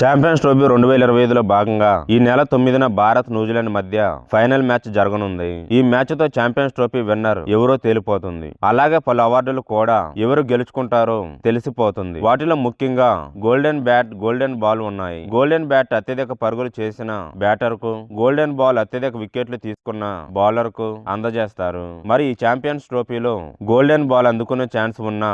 Champions trophy రెండు వేల ఇరవై ఐదులో భాగంగా ఈ నెల తొమ్మిదిన భారత్ న్యూజిలాండ్ మధ్య ఫైనల్ మ్యాచ్ జరగనుంది. ఈ మ్యాచ్తో ఛాంపియన్స్ ట్రోఫీ విన్నర్ ఎవరో తేలిపోతుంది. అలాగే పలు అవార్డులు కూడా ఎవరు గెలుచుకుంటారో తెలిసిపోతుంది. వాటిలో ముఖ్యంగా గోల్డెన్ బ్యాట్ గోల్డెన్ బాల్ ఉన్నాయి. గోల్డెన్ బ్యాట్ అత్యధిక పరుగులు చేసిన బ్యాటర్కు గోల్డెన్ బాల్ అత్యధిక వికెట్లు తీసుకున్న బౌలర్కు అందజేస్తారు. మరి ఈ ఛాంపియన్స్ ట్రోఫీలో గోల్డెన్ బాల్ అందుకునే ఛాన్స్ ఉన్న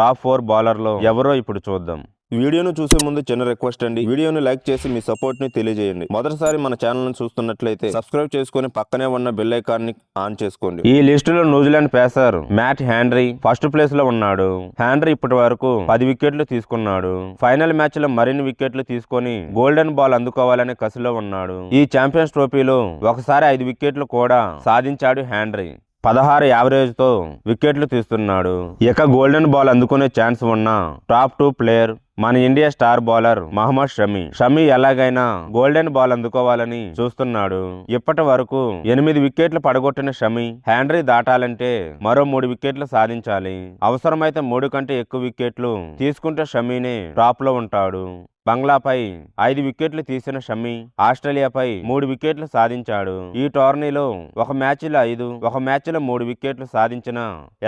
టాప్ ఫోర్ బౌలర్లు ఎవరో ఇప్పుడు చూద్దాం. వీడియోను చూసే ముందు చిన్న రిక్వెస్ట్ అండి. వీడియోను లైక్ చేసి మీ సపోర్ట్ని తెలియజేయండి. మొదటిసారి మన ఛానల్ను చూస్తున్నట్లయితే సబ్స్క్రైబ్ చేసుకుని పక్కనే ఉన్న బెల్ ఐకాన్ని ఆన్ చేసుకోండి. ఈ లిస్ట్లో New Zealand pacer Matt Henry first ప్లేస్లో ఉన్నాడు. హ్యాండ్రీ ఇప్పటి వరకు పది వికెట్లు తీసుకున్నాడు. ఫైనల్ మ్యాచ్లో మరిన్ని వికెట్లు తీసుకొని గోల్డెన్ బాల్ అందుకోవాలనే కసిలో ఉన్నాడు. ఈ ఛాంపియన్స్ ట్రోఫీలో ఒకసారి ఐదు వికెట్లు కూడా సాధించాడు హ్యాండ్రీ. పదహారు యావరేజ్తో వికెట్లు తీస్తున్నాడు. ఇక గోల్డెన్ బాల్ అందుకునే ఛాన్స్ ఉన్న టాప్ టూ ప్లేయర్ మన India star bowler Mohammed Shami. Shami ఎలాగైనా గోల్డెన్ బాల్ అందుకోవాలని చూస్తున్నాడు. ఇప్పటి వరకు ఎనిమిది వికెట్లు పడగొట్టిన షమి హ్యాండ్రీ దాటాలంటే మరో మూడు వికెట్లు సాధించాలి. అవసరమైతే మూడు కంటే ఎక్కువ వికెట్లు తీసుకుంటే షమీనే టాప్లో ఉంటాడు. బంగ్లాపై ఐదు వికెట్లు తీసిన షమి ఆస్ట్రేలియాపై మూడు వికెట్లు సాధించాడు. ఈ టోర్నీలో ఒక మ్యాచ్లో ఐదు ఒక మ్యాచ్లో మూడు వికెట్లు సాధించిన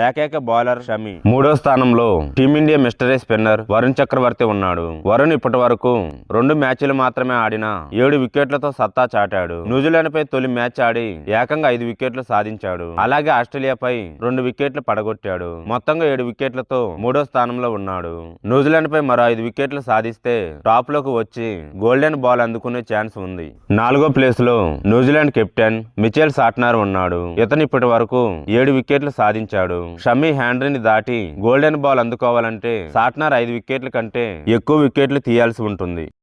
ఏకైక బౌలర్ షమి మూడో స్థానంలో team India mystery spinner Varun Chakravarthy ఉన్నాడు. వరుణ్ ఇప్పటి వరకు రెండు మ్యాచ్లు మాత్రమే ఆడిన ఏడు వికెట్లతో సత్తా చాటాడు. న్యూజిలాండ్ పై తొలి మ్యాచ్ ఆడి ఏకంగా ఐదు వికెట్లు సాధించాడు. అలాగే ఆస్ట్రేలియాపై రెండు వికెట్లు పడగొట్టాడు. మొత్తంగా ఏడు వికెట్లతో మూడో స్థానంలో ఉన్నాడు. న్యూజిలాండ్ పై మరో ఐదు వికెట్లు సాధిస్తే టాప్లోకి వచ్చి గోల్డెన్ బాల్ అందుకునే ఛాన్స్ ఉంది. నాలుగో ప్లేస్లో న్యూజిలాండ్ కెప్టెన్ మిచెల్ సాట్నార్ ఉన్నాడు. ఇతను ఇప్పటి వరకు ఏడు వికెట్లు సాధించాడు. షమీ హ్యాండ్రీని దాటి గోల్డెన్ బాల్ అందుకోవాలంటే సాట్నార్ ఐదు వికెట్ల కంటే ఎక్కువ వికెట్లు తీయాల్సి ఉంటుంది.